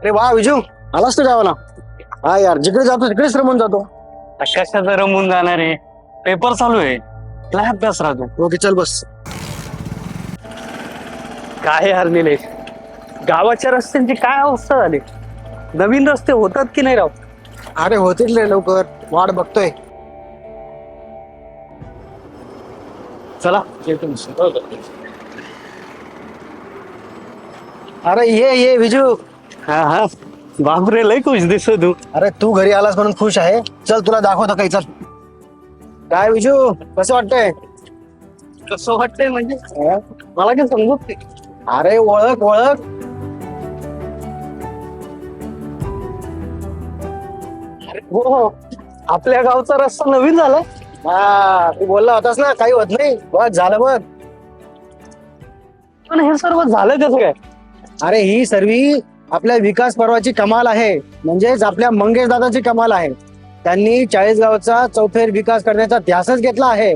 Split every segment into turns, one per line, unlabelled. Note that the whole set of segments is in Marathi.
अरे वा विजू. आलास तू गावाला? हा यार जिकडे जातो तिकडेच रमून जातो.
कशाचं रमून जाणार आहे? पेपर चालू आहे. काय अभ्यास राहतो.
ओके चल बस.
काय यार निलेश? गावाच्या रस्त्यांची काय अवस्था झाली? नवीन रस्ते होतात की नाही राव?
अरे होतील रे लवकर. वाट बघतोय.
चला.
अरे ये ये विजू.
हा हा. बापरे लय खुश दिसतो तू.
अरे तू घरी आलास म्हणून खुश आहे. चल तुला दाखवतो काही चल. काय विजू कसं वाटतंय?
कसं वाटतंय म्हणजे? मला काय समजत नाही.
अरे ओळख ओळख.
हो हो. आपल्या गावचा रस्ता नवीन झाला.
हा तू बोलला होतास ना काही होत नाही. बघ झालं बघ
पण हे सर्व झालं कसं काय?
अरे ही सर्वी आपल्या विकास पर्वाची कमाल आहे म्हणजेच आपल्या मंगेश दादाची कमाल आहे. त्यांनी चाळीसगावचा चौफेर विकास करण्याचा ध्यासच घेतला आहे.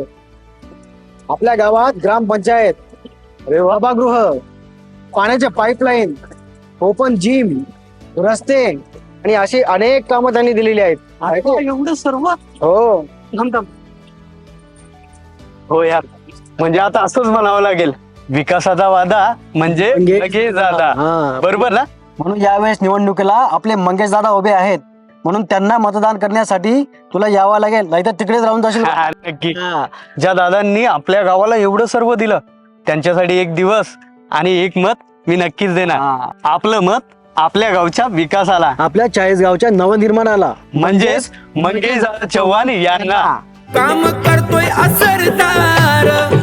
आपल्या गावात ग्रामपंचायत सभागृह पाण्याचे पाईपलाईन ओपन जिम रस्ते आणि अशी अनेक कामं त्यांनी दिलेली आहेत.
एवढं सर्व?
हो.
हो यार. म्हणजे आता असंच म्हणावं लागेल. विकासाचा वादा म्हणजे
म्हणजे-
लगेच दादा
हा.
बरोबर ना?
म्हणून यावेळेस निवडणुकीला आपले मंगेश दादा उभे आहेत. म्हणून त्यांना मतदान करण्यासाठी तुला यावं लागेल. नाहीतर तिकडेच राहून जाशील.
हा, नक्की. ज्या दादांनी आपल्या गावाला एवढं सर्व दिलं त्यांच्यासाठी एक दिवस आणि एक मत मी नक्कीच देणार. आपलं मत आपल्या गावच्या विकासाला.
आपल्या चाळीसगावच्या नवनिर्माणाला.
म्हणजेच मंगेश चव्हाण यांना.
काम करतोय असरदार.